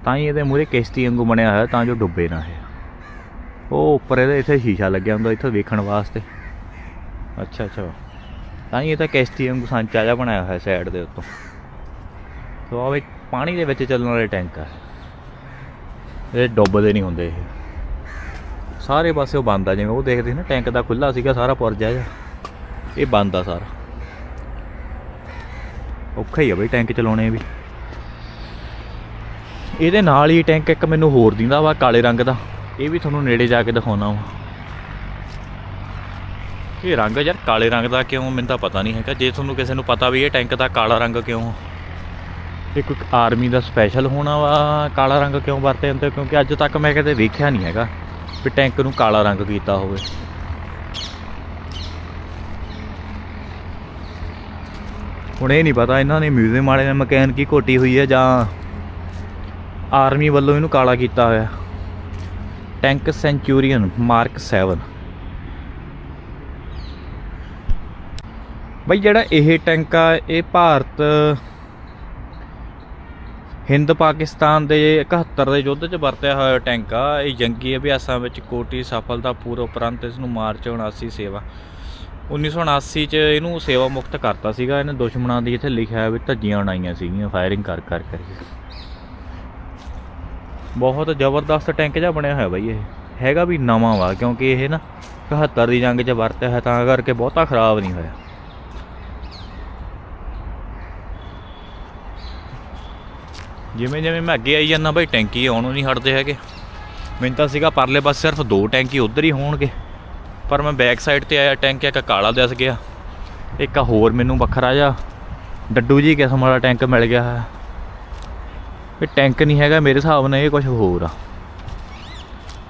ਤਾਂ ਹੀ ਇਹਦੇ ਮੂਰੇ ਕਿਸ਼ਤੀ ਵਾਂਗੂ ਬਣਿਆ ਹੋਇਆ, ਤਾਂ ਜੋ ਡੁੱਬੇ ਨਾ ਇਹ। ਉਹ ਉੱਪਰ ਇਹਦੇ ਇੱਥੇ ਸ਼ੀਸ਼ਾ ਲੱਗਿਆ ਹੁੰਦਾ, ਇੱਥੋਂ ਵੇਖਣ ਵਾਸਤੇ। ਅੱਛਾ ਅੱਛਾ। ਤਾਂ ਹੀ ਇਹ ਤਾਂ ਕਿਸ਼ਤੀ ਵਾਂਗੂ ਸਾਂਚਾ ਜਿਹਾ ਬਣਾਇਆ ਹੋਇਆ ਸਾਈਡ ਦੇ ਉੱਤੋਂ। ਸੋ ਆ ਵੀ ਪਾਣੀ ਦੇ ਵਿੱਚ ਚੱਲਣ ਵਾਲੇ ਟੈਂਕ ਆ। ਇਹ ਡੁੱਬਦੇ ਨਹੀਂ ਹੁੰਦੇ ਇਹ। ਸਾਰੇ ਪਾਸੇ ਉਹ ਬੰਦ ਆ, ਜਿਵੇਂ ਉਹ ਦੇਖਦੇ ਨਾ ਟੈਂਕ ਦਾ ਖੁੱਲਾ ਸੀਗਾ, ਸਾਰਾ ਪੁਰਜਾ ਜਿਹਾ ਇਹ ਬੰਦ ਆ ਸਾਰਾ। ਔਖਾ ਹੀ ਆ ਬਈ ਟੈਂਕ ਚਲਾਉਣੇ ਵੀ। ਇਹਦੇ ਨਾਲ ਹੀ ਟੈਂਕ ਇੱਕ ਮੈਨੂੰ ਹੋਰ ਦਿੰਦਾ ਵਾ, ਕਾਲੇ ਰੰਗ ਦਾ। ਇਹ ਵੀ ਤੁਹਾਨੂੰ ਨੇੜੇ ਜਾ ਕੇ ਦਿਖਾਉਣਾ ਵਾ। ਇਹ ਰੰਗ ਯਾਰ ਕਾਲੇ ਰੰਗ ਦਾ ਕਿਉਂ, ਮੈਨੂੰ ਤਾਂ ਪਤਾ ਨਹੀਂ ਹੈਗਾ। ਜੇ ਤੁਹਾਨੂੰ ਕਿਸੇ ਨੂੰ ਪਤਾ ਵੀ ਇਹ ਟੈਂਕ ਦਾ ਕਾਲਾ ਰੰਗ ਕਿਉਂ। ਇਹ ਕੋਈ ਆਰਮੀ ਦਾ ਸਪੈਸ਼ਲ ਹੋਣਾ ਵਾ, ਕਾਲਾ ਰੰਗ ਕਿਉਂ ਵਰਤੇ ਜਾਂਦੇ ਕਿਉਂਕਿ ਅੱਜ ਤੱਕ ਮੈਂ ਕਦੇ ਵੇਖਿਆ ਨਹੀਂ ਹੈਗਾ ਵੀ ਟੈਂਕ ਨੂੰ ਕਾਲਾ ਰੰਗ ਕੀਤਾ ਹੋਵੇ। ਹੁਣ ਇਹ ਨਹੀਂ ਪਤਾ ਇਹਨਾਂ ਨੇ ਮਿਊਜ਼ੀਅਮ ਵਾਲੇ ਨੇ ਮਕੈਨਿਕੀ ਘੋਟੀ ਹੋਈ ਹੈ ਜਾਂ ਆਰਮੀ ਵੱਲੋਂ ਇਹਨੂੰ ਕਾਲਾ ਕੀਤਾ ਹੋਇਆ। ਟੈਂਕ ਸੈਂਚੂਰੀਅਨ ਮਾਰਕ 7 ਬਈ ਜਿਹੜਾ ਇਹ ਟੈਂਕ ਆ, ਇਹ ਭਾਰਤ, ਹਿੰਦ, ਪਾਕਿਸਤਾਨ ਦੇ 71 ਦੇ ਯੁੱਧ 'ਚ ਵਰਤਿਆ ਹੋਇਆ ਟੈਂਕ ਆ। ਇਹ ਜੰਗੀ ਅਭਿਆਸਾਂ ਵਿੱਚ ਕੋਟੀ ਸਫਲਤਾ ਪੂਰਵ ਉਪਰੰਤ ਇਸ ਨੂੰ ਮਾਰਚ 79 ਸੇਵਾ। 1979 ਚ ਇਹਨੂੰ ਸੇਵਾ ਮੁਕਤ ਕਰਤਾ ਸੀਗਾ। ਇਹਨੇ ਦੁਸ਼ਮਣਾਂ ਦੀ ਇੱਥੇ ਲਿਖਿਆ ਹੋਇਆ ਵੀ ਧੱਜੀਆਂ ਉਡਾਈਆਂ ਸੀਗੀਆਂ ਫਾਇਰਿੰਗ ਕਰ ਕਰ ਕਰਕੇ। ਬਹੁਤ ਜ਼ਬਰਦਸਤ ਟੈਂਕ ਜਿਹਾ ਬਣਿਆ ਹੋਇਆ ਬਾਈ ਇਹ। ਹੈਗਾ ਵੀ ਨਵਾਂ ਵਾ, ਕਿਉਂਕਿ ਇਹ ਨਾ 71 ਦੀ ਜੰਗ 'ਚ ਵਰਤਿਆ ਹੈ, ਤਾਂ ਕਰਕੇ ਬਹੁਤਾ ਖਰਾਬ ਨਹੀਂ ਹੋਇਆ। ਜਿਵੇਂ ਜਿਵੇਂ ਮੈਂ ਅੱਗੇ ਆਈ ਜਾਂਦਾ ਬਾਈ, ਟੈਂਕੀ ਆਉਣੋਂ ਨਹੀਂ ਹਟਦੇ ਹੈਗੇ। ਮੈਨੂੰ ਤਾਂ ਸੀਗਾ ਪਰਲੇ ਪਾਸੇ ਸਿਰਫ ਦੋ ਟੈਂਕੀ ਉਧਰ ਹੀ ਹੋਣਗੇ। ਪਰ ਮੈਂ ਬੈਕ ਸਾਈਡ ਤੇ ਆਇਆ, ਟੈਂਕ ਇੱਕ ਕਾਲਾ ਦਿਸ ਗਿਆ। ਇੱਕ ਹੋਰ ਮੈਨੂੰ ਵੱਖਰਾ ਜਿਹਾ, ਡੱਡੂ ਜੀ ਕਿਸਮ ਵਾਲਾ ਟੈਂਕ ਮਿਲ ਗਿਆ। ਹੈ ਇਹ ਟੈਂਕ ਨਹੀਂ ਹੈਗਾ, ਮੇਰੇ ਹਿਸਾਬ ਨਾਲ ਇਹ ਕੁਝ ਹੋਰ ਆ।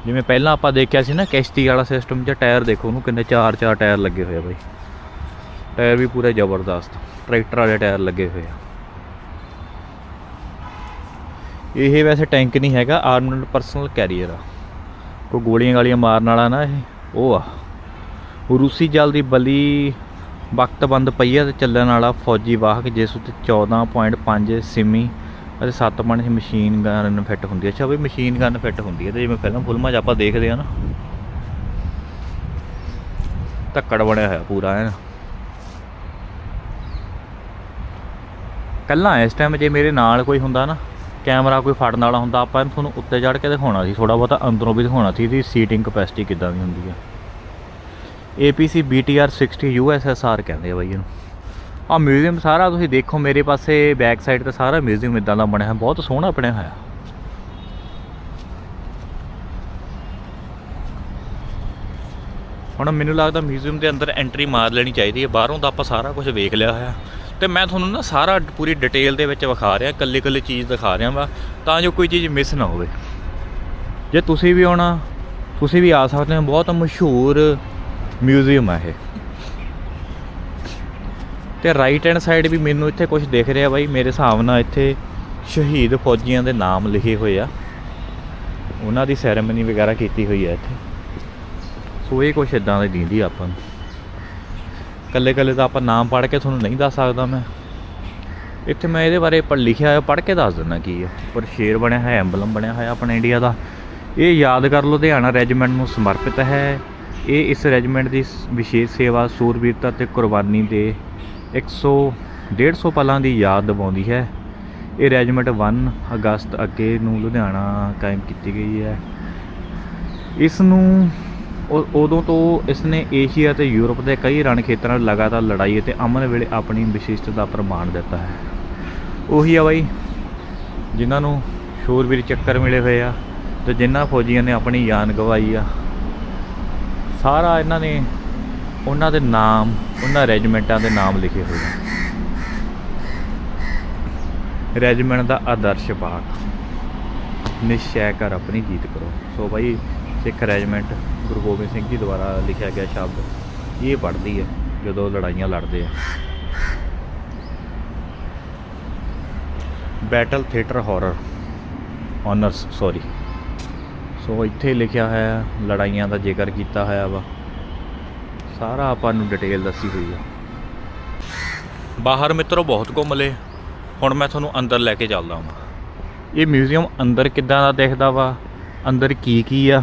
ਜਿਵੇਂ ਪਹਿਲਾਂ ਆਪਾਂ ਦੇਖਿਆ ਸੀ ਨਾ, ਕਿਸ਼ਤੀ ਵਾਲਾ ਸਿਸਟਮ 'ਚ ਟਾਇਰ ਦੇਖੋ ਉਹਨੂੰ ਕਿੰਨੇ ਚਾਰ ਚਾਰ ਟਾਇਰ ਲੱਗੇ ਹੋਏ ਆ ਬਾਈ। ਟਾਇਰ ਵੀ ਪੂਰੇ ਜ਼ਬਰਦਸਤ ਟਰੈਕਟਰ ਵਾਲੇ ਟਾਇਰ ਲੱਗੇ ਹੋਏ ਆ। ਇਹ ਵੈਸੇ ਟੈਂਕ ਨਹੀਂ ਹੈਗਾ ਆਰਮਡ ਪਰਸਨਲ ਕੈਰੀਅਰ ਆ। ਕੋਈ ਗੋਲੀਆਂ ਗਾਲੀਆਂ ਮਾਰਨ ਵਾਲਾ ਨਾ ਇਹ, ਉਹ ਆ। ਰੂਸੀ ਜਲ ਦੀ ਬਲੀ ਵਕਤਬੰਦ ਪਈਆ ਤੇ ਚੱਲਣ ਵਾਲਾ ਫੌਜੀ ਵਾਹਕ, ਜਿਸ ਉੱਤੇ 14.5 ਸਿਮੀ ਅਤੇ 7.5 ਮਸ਼ੀਨ ਗਨ ਫਿੱਟ ਹੁੰਦੀ ਹੈ ਅੱਛਾ ਵੀ ਮਸ਼ੀਨ ਗਨ ਫਿੱਟ ਹੁੰਦੀ ਹੈ ਤੇ ਜਿਵੇਂ ਫਿਲਮ ਫੁਲਮਾਂ 'ਚ ਆਪਾਂ ਦੇਖਦੇ ਆ ਨਾ, ਧੱਕੜ ਬਣਿਆ ਹੋਇਆ ਪੂਰਾ ਐਨ। ਕੱਲਾ ਇਸ ਟਾਈਮ ਜੇ ਮੇਰੇ ਨਾਲ ਕੋਈ ਹੁੰਦਾ ਨਾ ਕੈਮਰਾ ਕੋਈ ਫੜਨ ਵਾਲਾ ਹੁੰਦਾ, ਆਪਾਂ ਇਹਨੂੰ ਤੁਹਾਨੂੰ ਉੱਤੇ ਚੜ੍ਹ ਕੇ ਦਿਖਾਉਣਾ ਸੀ ਥੋੜਾ ਬਹੁਤਾ ਅੰਦਰੋਂ ਵੀ ਦਿਖਾਉਣਾ ਸੀ, ਇਹਦੀ ਸੀਟਿੰਗ ਕਪੈਸਿਟੀ ਕਿੱਦਾਂ ਦੀ ਹੁੰਦੀ ਹੈ APC BTR 60 USSR ਕਹਿੰਦੇ ਆ ਬਾਈ ਇਹਨੂੰ। ਆ ਮਿਊਜ਼ੀਅਮ ਸਾਰਾ ਤੁਸੀਂ ਦੇਖੋ, ਮੇਰੇ ਪਾਸੇ ਬੈਕ ਸਾਈਡ ਤੇ ਸਾਰਾ ਮਿਊਜ਼ੀਅਮ ਇਦਾਂ ਦਾ ਬਣਿਆ ਹੋਇਆ, ਬਹੁਤ ਸੋਹਣਾ ਬਣਿਆ ਹੋਇਆ। ਹੁਣ ਮੈਨੂੰ ਲੱਗਦਾ ਮਿਊਜ਼ੀਅਮ ਦੇ ਅੰਦਰ ਐਂਟਰੀ ਮਾਰ ਲੈਣੀ ਚਾਹੀਦੀ ਹੈ, ਬਾਹਰੋਂ ਤਾਂ ਆਪਾਂ ਸਾਰਾ ਕੁਝ ਵੇਖ ਲਿਆ ਹੋਇਆ। ਤੇ ਮੈਂ ਤੁਹਾਨੂੰ ਨਾ ਸਾਰਾ ਪੂਰੀ ਡਿਟੇਲ ਦੇ ਵਿੱਚ ਵਿਖਾ ਰਿਹਾ ਕੱਲੀ ਕੱਲੀ ਚੀਜ਼ ਦਿਖਾ ਰਿਹਾ ਵਾ, ਤਾਂ ਜੋ ਕੋਈ ਚੀਜ਼ ਮਿਸ ਨਾ ਹੋਵੇ। ਜੇ ਤੁਸੀਂ ਵੀ ਆਉਣਾ, ਤੁਸੀਂ ਵੀ ਆ ਸਕਦੇ ਹੋ, ਬਹੁਤ ਮਸ਼ਹੂਰ ਮਿਊਜ਼ੀਅਮ ਹੈ ਇਹ। ਤੇ ਰਾਈਟ ਹੈਂਡ ਸਾਈਡ ਵੀ ਮੈਨੂੰ ਇੱਥੇ ਕੁਝ ਦਿਖ ਰਿਹਾ ਬਾਈ। ਮੇਰੇ ਹਿਸਾਬ ਨਾਲ ਇੱਥੇ ਸ਼ਹੀਦ ਫੌਜੀਆਂ ਦੇ ਨਾਮ ਲਿਖੇ ਹੋਏ ਆ। ਉਹਨਾਂ ਦੀ ਸੈਰੇਮਨੀ ਵਗੈਰਾ ਕੀਤੀ ਹੋਈ ਹੈ ਇੱਥੇ। ਸੋ ਇਹ ਕੁਝ ਇਦਾਂ ਦੇ ਦਿੰਦੀ ਆਪਾਂ ਨੂੰ। ਕੱਲੇ ਕੱਲੇ ਤਾਂ ਆਪਾਂ ਨਾਮ ਪੜ੍ਹ ਕੇ ਤੁਹਾਨੂੰ ਨਹੀਂ ਦੱਸ ਸਕਦਾ ਮੈਂ। ਇੱਥੇ ਮੈਂ ਇਹਦੇ ਬਾਰੇ ਪੜ੍ਹ ਲਿਖਿਆ ਹੋਇਆ, ਪੜ੍ਹ ਕੇ ਦੱਸ ਦਿੰਦਾ ਕੀ ਹੈ ਪਰ ਸ਼ੇਰ ਬਣਿਆ ਹੋਇਆ, ਐਂਬਲਮ ਬਣਿਆ ਹੋਇਆ ਆਪਣੇ ਇੰਡੀਆ ਦਾ। ਇਹ ਯਾਦਗਾਰ ਲੁਧਿਆਣਾ ਰੈਜੀਮੈਂਟ ਨੂੰ ਸਮਰਪਿਤ ਹੈ। ਇਹ ਇਸ ਰੈਜੀਮੈਂਟ ਦੀ ਵਿਸ਼ੇਸ਼ ਸੇਵਾ ਸੂਰਬੀਰਤਾ ਤੇ ਕੁਰਬਾਨੀ ਦੇ 100 150 ਪਲਾਂ ਦੀ ਯਾਦ ਦਿਵਾਉਂਦੀ ਹੈ। ਇਹ ਰੈਜੀਮੈਂਟ 1 ਅਗਸਤ ਅੱਗੇ ਨੂੰ ਲੁਧਿਆਣਾ ਕਾਇਮ ਕੀਤੀ ਗਈ ਹੈ। ਇਸ ਨੂੰ ਉਦੋਂ ਤੋਂ ਇਸ ਨੇ ਏਸ਼ੀਆ ਤੇ ਯੂਰਪ ਦੇ ਕਈ ਰਣ ਖੇਤਰਾਂ ਵਿੱਚ ਲਗਾਤਾਰ ਲੜਾਈ ਅਤੇ ਅਮਨ ਵੇਲੇ ਆਪਣੀ ਵਿਸ਼ਿਸ਼ਟ ਦਾ ਪ੍ਰਮਾਣ ਦਿੱਤਾ ਹੈ। ਉਹੀ ਆ ਬਾਈ, ਜਿਨ੍ਹਾਂ ਨੂੰ ਸ਼ੂਰਵੀਰ ਚੱਕਰ ਮਿਲੇ ਹੋਏ ਆ ਤੇ ਜਿਨ੍ਹਾਂ ਫੌਜੀਆਂ ਨੇ ਆਪਣੀ ਜਾਨ ਗਵਾਈ ਆ। ਸਾਰਾ ਇਹਨਾਂ ਨੇ ਉਹਨਾਂ ਦੇ ਨਾਮ, ਉਹਨਾਂ ਰੈਜੀਮੈਂਟਾਂ ਦੇ ਨਾਮ ਲਿਖੇ ਹੋਏ ਆ। ਰੈਜੀਮੈਂਟ ਦਾ ਆਦਰਸ਼ ਬਾਗ ਨਿਸ਼ਚੈ ਕਰ ਆਪਣੀ ਜੀਤ ਕਰੋ। ਸੋ ਬਾਈ, ਸਿੱਖ ਰੈਜੀਮੈਂਟ ਗੁਰੂ ਗੋਬਿੰਦ ਸਿੰਘ ਜੀ ਦੁਆਰਾ ਲਿਖਿਆ ਗਿਆ ਸ਼ਬਦ, ਇਹ ਪੜ੍ਹਦੀ ਹੈ ਜਦੋਂ ਲੜਾਈਆਂ ਲੜਦੇ ਆ। Battle theatre horror honours sorry so ਇੱਥੇ ਲਿਖਿਆ ਹੋਇਆ ਲੜਾਈਆਂ ਦਾ ਜ਼ਿਕਰ ਕੀਤਾ ਹੋਇਆ ਵਾ। ਸਾਰਾ ਆਪਾਂ ਨੂੰ ਡਿਟੇਲ ਦੱਸੀ ਹੋਈ ਆ। ਬਾਹਰ ਮਿੱਤਰੋ ਬਹੁਤ ਘੁੰਮ ਲਏ। ਹੁਣ ਮੈਂ ਤੁਹਾਨੂੰ ਅੰਦਰ ਲੈ ਕੇ ਚੱਲਦਾ ਹਾਂ ਇਹ ਮਿਊਜ਼ੀਅਮ ਅੰਦਰ ਕਿੱਦਾਂ ਦਾ ਦਿਖਦਾ ਵਾ? ਅੰਦਰ ਕੀ ਕੀ ਆ?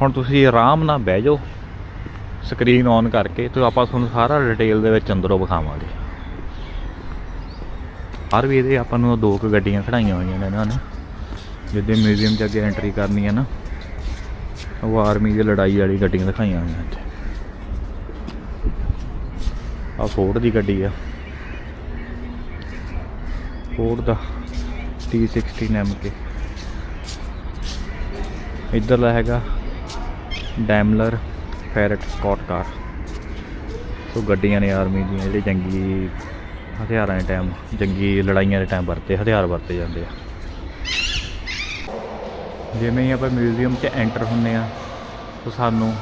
ਹੁਣ ਤੁਸੀਂ ਆਰਾਮ ਨਾਲ ਬਹਿ ਜਾਓ। ਸਕਰੀਨ ਔਨ ਕਰਕੇ ਤੇ ਆਪਾਂ ਤੁਹਾਨੂੰ ਸਾਰਾ ਡਿਟੇਲ ਦੇ ਵਿੱਚ ਅੰਦਰੋਂ ਵਿਖਾਵਾਂਗੇ। ਹਰ ਵੀ ਇਹਦੇ ਆਪਾਂ ਨੂੰ ਦੋ ਕੁ ਗੱਡੀਆਂ ਖੜਾਈਆਂ ਹੋਈਆਂ ਨੇ ਇਹਨਾਂ ਨੇ। ਜਿੱਦੇ ਮਿਊਜ਼ੀਅਮ 'ਚ ਅੱਗੇ ਐਂਟਰੀ ਕਰਨੀ ਹੈ ਨਾ, ਉਹ ਆਰਮੀ ਦੀ ਲੜਾਈ ਵਾਲੀ ਗੱਡੀਆਂ ਦਿਖਾਈਆਂ ਹੋਈਆਂ ਇੱਥੇ। ਆ ਫੋਰਡ ਦੀ ਗੱਡੀ ਆ। ਫੋਰਡ ਦਾ T16 MK ਇੱਧਰਲਾ ਹੈਗਾ ਡੈਮਲਰ ਫੈਰਟ ਸਕਾਟ ਕਾਰ ਸੋ ਗੱਡੀਆਂ ਨੇ ਆਰਮੀ ਦੀਆਂ ਜਿਹੜੇ ਜੰਗੀ ਹਥਿਆਰਾਂ ਦੇ ਟਾਈਮ ਜੰਗੀ ਲੜਾਈਆਂ ਦੇ ਟਾਈਮ ਵਰਤੇ, ਹਥਿਆਰ ਵਰਤੇ ਜਾਂਦੇ ਆ। ਜਿਵੇਂ ਹੀ ਆਪਾਂ ਮਿਊਜ਼ੀਅਮ 'ਚ ਐਂਟਰ ਹੁੰਨੇ ਆ, ਤਾਂ ਸਾਨੂੰ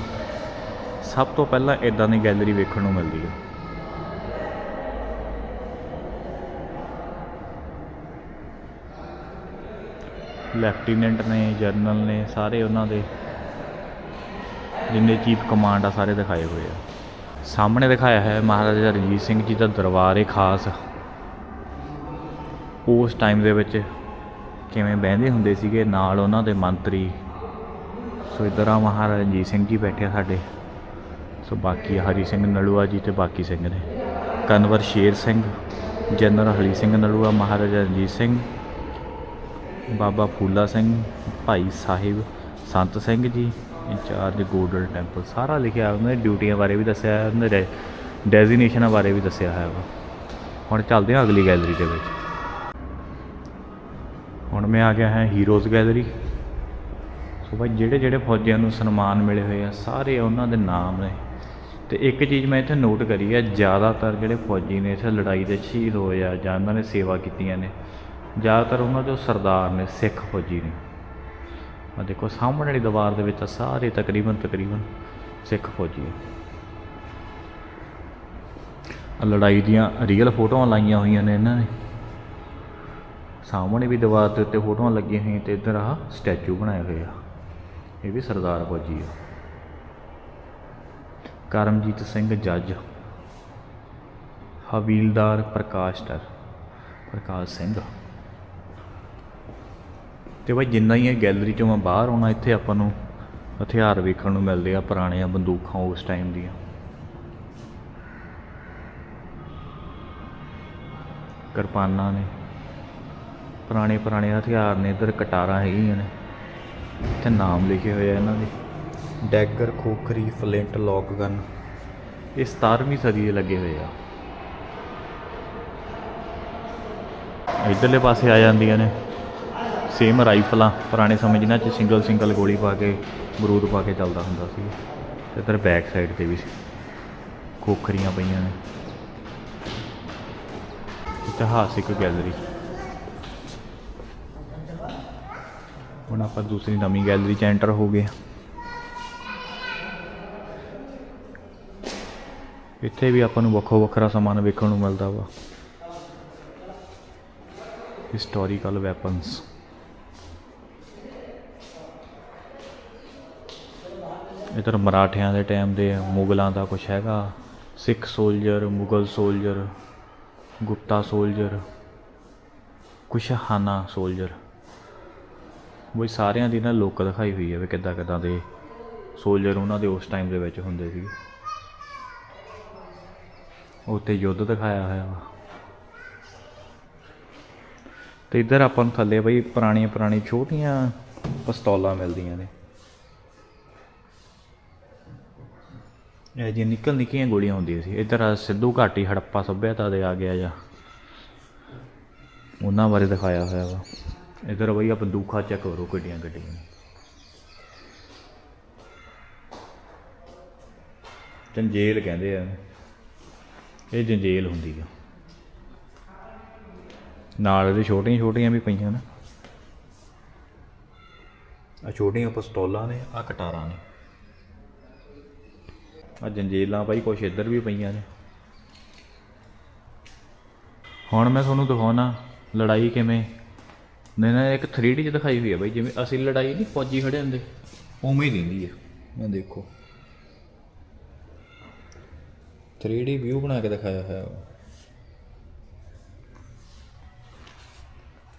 ਸਭ ਤੋਂ ਪਹਿਲਾਂ ਇਦਾਂ ਦੀ ਗੈਲਰੀ ਵੇਖਣ ਨੂੰ ਮਿਲਦੀ ਹੈ ਲੈਫਟੀਨੈਂਟ ਨੇ, ਜਨਰਲ ਨੇ, ਸਾਰੇ ਉਹਨਾਂ ਦੇ ਜਿੰਨੇ ਚੀਫ ਕਮਾਂਡ ਆ, ਸਾਰੇ ਦਿਖਾਏ ਹੋਏ ਆ। ਸਾਹਮਣੇ ਦਿਖਾਇਆ ਹੈ ਮਹਾਰਾਜਾ ਰਣਜੀਤ ਸਿੰਘ ਜੀ ਦਾ ਦਰਬਾਰ ਹੈ ਖਾਸ। ਉਸ ਟਾਈਮ ਦੇ ਵਿੱਚ ਕਿਵੇਂ ਬਹਿੰਦੇ ਹੁੰਦੇ ਸੀਗੇ, ਨਾਲ ਉਹਨਾਂ ਦੇ ਮੰਤਰੀ। ਸੋ ਇੱਧਰ ਆ ਮਹਾਰਾਜਾ ਰਣਜੀਤ ਸਿੰਘ ਜੀ ਬੈਠੇ ਆ ਸਾਡੇ। ਸੋ ਬਾਕੀ ਹਰੀ ਸਿੰਘ ਨਲੂਆ ਜੀ ਤੇ ਬਾਕੀ ਸਿੰਘ ਨੇ। ਕਨਵਰ ਸ਼ੇਰ ਸਿੰਘ, ਜਨਰਲ ਹਰੀ ਸਿੰਘ ਨਲੂਆ, ਮਹਾਰਾਜਾ ਰਣਜੀਤ ਸਿੰਘ ਬਾਬਾ ਫੂਲਾ Singh, Bhai Sahib Sant Singh ji, incharge golden temple, ਸਾਰਾ ਲਿਖਿਆ ਉਹਨਾਂ ਦੀ ਡਿਊਟੀਆਂ ਬਾਰੇ ਵੀ ਦੱਸਿਆ ਹੈ ਉਹਨਾਂ ਦੇ ਡੈਜ਼ਿਗਨੇਸ਼ਨਾਂ ਬਾਰੇ ਵੀ ਦੱਸਿਆ ਹੈ ਹੁਣ ਚੱਲਦੇ ਹਾਂ ਅਗਲੀ ਗੈਲਰੀ ਦੇ ਵਿੱਚ। ਹੁਣ ਮੈਂ ਆ ਗਿਆ ਹਾਂ ਹੀਰੋਜ਼ ਗੈਲਰੀ। ਸੋ ਭਾਈ, ਜਿਹੜੇ ਜਿਹੜੇ ਫੌਜੀਆਂ ਨੂੰ ਸਨਮਾਨ ਮਿਲੇ ਹੋਏ ਆ, ਸਾਰੇ ਉਹਨਾਂ ਦੇ ਨਾਮ ਨੇ। ਤੇ ਇੱਕ ਚੀਜ਼ ਮੈਂ ਇੱਥੇ ਨੋਟ ਕਰੀ ਹੈ ਜ਼ਿਆਦਾਤਰ ਜਿਹੜੇ ਫੌਜੀ ਨੇ ਇੱਥੇ ਲੜਾਈ ਦੇ ਸ਼ਹੀਦ ਹੋਏ ਆ ਜਾਂ ਉਹਨਾਂ ਨੇ ਸੇਵਾ ਕੀਤੀਆਂ ਨੇ ਜ਼ਿਆਦਾਤਰ ਉਹਨਾਂ ਦੇ ਸਰਦਾਰ ਨੇ, ਸਿੱਖ ਫੌਜੀ ਨੇ। ਆ ਦੇਖੋ, ਸਾਹਮਣੇ ਵਾਲੀ ਦੀਵਾਰ ਦੇ ਵਿੱਚ ਸਾਰੇ ਤਕਰੀਬਨ ਤਕਰੀਬਨ ਸਿੱਖ ਫੌਜੀ ਆ ਲੜਾਈ ਦੀਆਂ ਰੀਅਲ ਫੋਟੋਆਂ ਲਾਈਆਂ ਹੋਈਆਂ ਨੇ ਇਹਨਾਂ ਨੇ। ਸਾਹਮਣੇ ਵੀ ਦੀਵਾਰ ਦੇ ਉੱਤੇ ਫੋਟੋਆਂ ਲੱਗੀਆਂ ਹੋਈਆਂ ਤੇ ਇੱਧਰ ਆਹ ਸਟੈਚੂ ਬਣਾਏ ਹੋਏ ਆ। ਇਹ ਵੀ ਸਰਦਾਰ ਫੌਜੀ ਆ। ਕਰਮਜੀਤ ਸਿੰਘ ਜੱਜ, ਹਵੀਲਦਾਰ ਪ੍ਰਕਾਸ਼ ਟਰ ਪ੍ਰਕਾਸ਼ ਸਿੰਘ। ਤੇ ਬਾਈ ਜਿੰਨਾ ਹੀ ਇਹ ਗੈਲਰੀ ਚੋਂ ਮੈਂ ਬਾਹਰ ਆਉਣਾ, ਇੱਥੇ ਆਪਾਂ ਨੂੰ ਹਥਿਆਰ ਵੇਖਣ ਨੂੰ ਮਿਲਦੇ ਆ, ਪੁਰਾਣੀਆਂ ਬੰਦੂਕਾਂ ਉਸ ਟਾਈਮ ਦੀਆਂ। ਕਿਰਪਾਨਾਂ ਨੇ। ਪੁਰਾਣੇ ਪੁਰਾਣੇ ਹਥਿਆਰ ਨੇ, ਇੱਧਰ ਕਟਾਰਾਂ ਹੈਗੀਆਂ ਨੇ। ਇੱਥੇ ਨਾਮ ਲਿਖੇ ਹੋਏ ਆ ਇਹਨਾਂ ਦੇ। Dagger khukri flintlock gun ਇਹ 17ਵੀਂ ਸਦੀ ਦੇ ਲੱਗੇ ਹੋਏ ਆ। ਇਧਰਲੇ ਪਾਸੇ ਆ ਜਾਂਦੀਆਂ ਨੇ। ਸੇਮ ਰਾਈਫਲਾਂ ਪੁਰਾਣੇ ਸਮੇਂ ਜਿਨ੍ਹਾਂ 'ਚ ਸਿੰਗਲ ਸਿੰਗਲ ਗੋਲੀ ਪਾ ਕੇ, ਬਰੂਦ ਪਾ ਕੇ ਚੱਲਦਾ ਹੁੰਦਾ ਸੀ। ਤੇ ਇੱਧਰ ਬੈਕ ਸਾਈਡ ਤੇ ਵੀ ਖੋਖਰੀਆਂ ਪਈਆਂ ਨੇ। ਇਤਿਹਾਸਿਕ ਗੈਲਰੀ ਹੁਣ ਆਪਾਂ ਦੂਸਰੀ ਨਵੀਂ ਗੈਲਰੀ 'ਚ ਐਂਟਰ ਹੋ ਗਏ ਇੱਥੇ ਵੀ ਆਪਾਂ ਨੂੰ ਵੱਖੋ ਵੱਖਰਾ ਸਮਾਨ ਵੇਖਣ ਨੂੰ ਮਿਲਦਾ ਵਾ। ਹਿਸਟੋਰੀਕਲ ਵੈਪਨਸ ਇਧਰ ਮਰਾਠਿਆਂ ਦੇ ਟਾਈਮ ਦੇ ਮੁਗਲਾਂ ਦਾ ਕੁਝ ਹੈਗਾ। Sikh soldier Mughal soldier Gupta soldier Kushana soldier ਉਹ ਸਾਰਿਆਂ ਦੀ ਨਾ ਲੋਕ ਦਿਖਾਈ ਹੋਈ ਹੈ ਵੀ ਕਿੱਦਾਂ ਕਿੱਦਾਂ ਦੇ ਸੋਲਜਰ ਉਹਨਾਂ ਦੇ ਉਸ ਟਾਈਮ ਦੇ ਵਿੱਚ ਹੁੰਦੇ ਸੀ। ਉੱਥੇ ਯੁੱਧ ਦਿਖਾਇਆ ਹੋਇਆ ਵਾ। ਤੇ ਇੱਧਰ ਆਪਾਂ ਨੂੰ ਥੱਲੇ ਬਈ ਪੁਰਾਣੀਆਂ ਪੁਰਾਣੀ ਛੋਟੀਆਂ ਪਿਸਤੌਲਾਂ ਮਿਲਦੀਆਂ ਨੇ। ਜੀ ਨਿਕਲ ਨਿੱਕੀਆਂ ਗੋਲੀਆਂ ਹੁੰਦੀਆਂ ਸੀ। ਇੱਧਰ ਸਿੱਧੂ ਘਾਟੀ ਹੜੱਪਾ ਸੱਭਿਅਤਾ ਦੇ ਆ ਗਿਆ ਜਾਂ ਉਹਨਾਂ ਬਾਰੇ ਦਿਖਾਇਆ ਹੋਇਆ ਵਾ। ਇੱਧਰ ਬਈ ਆ ਬੰਦੂਕਾਂ ਚੈੱਕ ਕਰੋ ਗੱਡੀਆਂ ਗੱਡੀਆਂ ਜੰਜੇਲ ਕਹਿੰਦੇ ਆ। ਇਹ ਜੰਜੇਲ ਹੁੰਦੀ ਆ। ਨਾਲ ਇਹਦੇ ਛੋਟੀਆਂ ਛੋਟੀਆਂ ਵੀ ਪਈਆਂ ਨੇ। ਆ ਛੋਟੀਆਂ ਪਿਸਤੌਲਾਂ ਨੇ ਆ ਕਟਾਰਾਂ ਨੇ। ਆ ਜੰਜੀਲਾਂ ਬਾਈ ਕੁਛ ਇੱਧਰ ਵੀ ਪਈਆਂ ਨੇ। ਹੁਣ ਮੈਂ ਤੁਹਾਨੂੰ ਦਿਖਾਉਣਾ ਲੜਾਈ ਕਿਵੇਂ। ਨੇ ਨਾ ਇੱਕ 3D ਚ ਦਿਖਾਈ ਹੋਈ ਹੈ ਬਾਈ, ਜਿਵੇਂ ਅਸੀਂ ਲੜਾਈ ਨਹੀਂ ਫੌਜੀ ਖੜੇ ਹੁੰਦੇ। ਉਵੇਂ ਹੀ ਦਿੰਦੀ ਹੈ ਮੈਂ ਦੇਖੋ। 3D ਵਿਊ ਬਣਾ ਕੇ ਦਿਖਾਇਆ ਹੋਇਆ ਵਾ।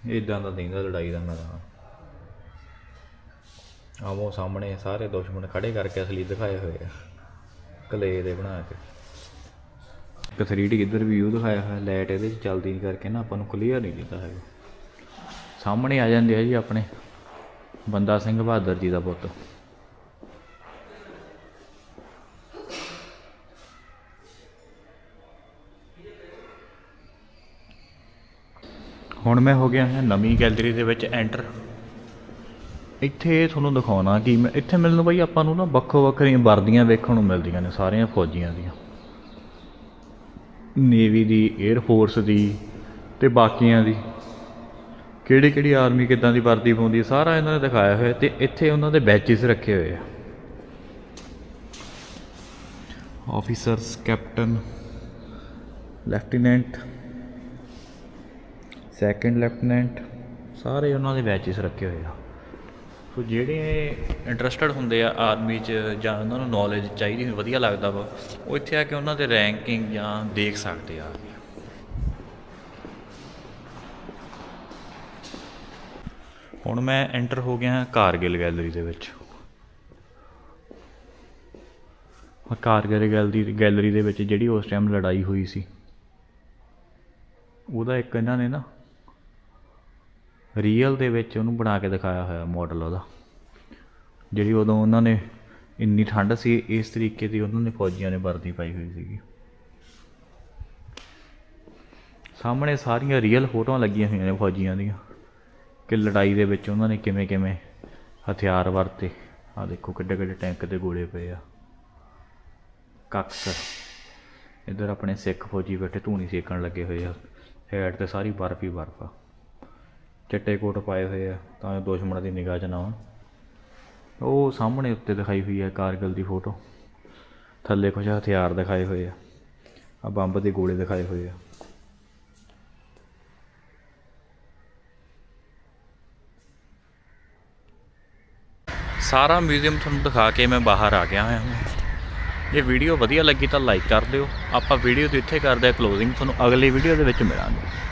ਇਦਾਂ ਦਾ ਦਿੰਦਾ ਲੜਾਈ ਦਾ ਮੈਦਾਨ ਆਵੋ ਸਾਹਮਣੇ ਸਾਰੇ ਦੁਸ਼ਮਣ ਖੜੇ ਕਰਕੇ ਅਸਲੀ ਦਿਖਾਏ ਹੋਏ ਆ ਕਲੇ ਦੇ ਬਣਾ ਕੇ। ਇੱਕ 3D ਕਿੱਧਰ ਵਿਊ ਦਿਖਾਇਆ ਹੋਇਆ ਲਾਈਟ ਇਹਦੇ ਚ ਚੱਲਦੀ ਨਹੀਂ ਕਰਕੇ ਨਾ ਆਪਾਂ ਨੂੰ ਕਲੀਅਰ ਨਹੀਂ ਦਿੰਦਾ ਹੈਗਾ। ਸਾਹਮਣੇ ਆ ਜਾਂਦੇ ਆ ਜੀ ਆਪਣੇ, ਬੰਦਾ ਸਿੰਘ ਬਹਾਦਰ ਜੀ ਦਾ ਪੁੱਤ। ਹੁਣ ਮੈਂ ਹੋ ਗਿਆ ਹਾਂ ਨਵੀਂ ਗੈਲਰੀ ਦੇ ਵਿੱਚ ਐਂਟਰ ਇੱਥੇ ਤੁਹਾਨੂੰ ਦਿਖਾਉਣਾ ਕਿ ਮੈਂ ਇੱਥੇ ਮਿਲਣ ਬਈ ਆਪਾਂ ਨੂੰ ਨਾ ਵੱਖੋ ਵੱਖਰੀਆਂ ਵਰਦੀਆਂ ਵੇਖਣ ਨੂੰ ਮਿਲਦੀਆਂ ਨੇ ਸਾਰੀਆਂ ਫੌਜੀਆਂ ਦੀਆਂ। ਨੇਵੀ ਦੀ 에ਅਰ ਫੋਰਸ ਦੀ ਤੇ ਬਾਕੀਆਂ ਦੀ। ਕਿਹੜੀ ਕਿਹੜੀ ਆਰਮੀ ਕਿੱਦਾਂ ਦੀ ਵਰਦੀ ਪਾਉਂਦੀ ਹੈ, ਸਾਰਾ ਇਹਨਾਂ ਨੇ ਦਿਖਾਇਆ ਹੋਇਆ ਤੇ ਇੱਥੇ ਉਹਨਾਂ ਦੇ ਬੈਚਸ ਰੱਖੇ ਹੋਏ ਆ। Officers captain lieutenant second lieutenant ਸਾਰੇ ਉਹਨਾਂ ਦੇ ਬੈਚਸ ਰੱਖੇ ਹੋਏ ਆ। ਸੋ ਜਿਹੜੇ ਇੰਟਰਸਟਡ ਹੁੰਦੇ ਆ ਆਰਮੀ 'ਚ ਜਾਂ ਉਹਨਾਂ ਨੂੰ ਨੌਲੇਜ ਚਾਹੀਦੀ ਹੁੰਦੀ, ਵਧੀਆ ਲੱਗਦਾ ਵਾ, ਉਹ ਇੱਥੇ ਆ ਕੇ ਉਹਨਾਂ ਦੇ ਰੈਂਕਿੰਗ ਜਾਂ ਦੇਖ ਸਕਦੇ ਆ। ਹੁਣ ਮੈਂ ਐਂਟਰ ਹੋ ਗਿਆ ਕਾਰਗਿਲ ਗੈਲਰੀ ਦੇ ਵਿੱਚ। ਕਾਰਗਿਲ ਗੈਲਰੀ ਗੈਲਰੀ ਦੇ ਵਿੱਚ ਜਿਹੜੀ ਉਸ ਟਾਈਮ ਲੜਾਈ ਹੋਈ ਸੀ, ਉਹਦਾ ਇੱਕ ਇਹਨਾਂ ਨੇ ਨਾ ਰੀਅਲ ਦੇ ਵਿੱਚ ਉਹਨੂੰ ਬਣਾ ਕੇ ਦਿਖਾਇਆ ਹੋਇਆ ਮਾਡਲ ਉਹਦਾ। ਜਿਹੜੀ ਉਦੋਂ ਉਹਨਾਂ ਨੇ ਇੰਨੀ ਠੰਡ ਸੀ, ਇਸ ਤਰੀਕੇ ਦੀ ਉਹਨਾਂ ਨੇ ਫੌਜੀਆਂ ਨੇ ਵਰਦੀ ਪਾਈ ਹੋਈ ਸੀਗੀ। ਸਾਹਮਣੇ ਸਾਰੀਆਂ ਰੀਅਲ ਫੋਟੋਆਂ ਲੱਗੀਆਂ ਹੋਈਆਂ ਨੇ ਫੌਜੀਆਂ ਦੀਆਂ ਕਿ ਲੜਾਈ ਦੇ ਵਿੱਚ ਉਹਨਾਂ ਨੇ ਕਿਵੇਂ ਕਿਵੇਂ ਹਥਿਆਰ ਵਰਤੇ। ਆ ਦੇਖੋ ਕਿੱਡੇ ਕਿੱਡੇ ਟੈਂਕ ਦੇ ਗੋਲੇ ਪਏ ਆ। ਕਕਸਰ ਇੱਧਰ ਆਪਣੇ ਸਿੱਖ ਫੌਜੀ ਬੈਠੇ, ਧੂਣੀ ਸੇਕਣ ਲੱਗੇ ਹੋਏ ਆ। ਹੈਡ ਤੇ ਸਾਰੀ ਬਰਫ ਹੀ ਬਰਫ ਆ। ਚਿੱਟੇ ਕੋਟ ਪਾਏ ਹੋਏ ਆ, ਤਾਂ ਜੋ ਦੁਸ਼ਮਣ ਦੀ ਨਿਗਾਹ 'ਚ ਨਾ ਆਉਣ। ਉਹ ਸਾਹਮਣੇ ਉੱਤੇ ਦਿਖਾਈ ਹੋਈ ਹੈ ਕਾਰਗਿਲ ਦੀ ਫੋਟੋ। ਥੱਲੇ ਕੁਝ ਹਥਿਆਰ ਦਿਖਾਏ ਹੋਏ ਆ ਆ ਬੰਬ ਦੇ ਗੋਲੇ ਦਿਖਾਏ ਹੋਏ ਆ। ਸਾਰਾ ਮਿਊਜ਼ੀਅਮ ਤੁਹਾਨੂੰ ਦਿਖਾ ਕੇ ਮੈਂ ਬਾਹਰ ਆ ਗਿਆ ਹਾਂ। ਜੇ ਵੀਡੀਓ ਵਧੀਆ ਲੱਗੀ ਤਾਂ ਲਾਈਕ ਕਰ ਦਿਓ। ਆਪਾਂ ਵੀਡੀਓ ਦੇ ਇੱਥੇ ਕਰਦੇ ਆ ਕਲੋਜ਼ਿੰਗ ਤੁਹਾਨੂੰ ਅਗਲੀ ਵੀਡੀਓ ਦੇ ਵਿੱਚ ਮਿਲਾਂਗੇ।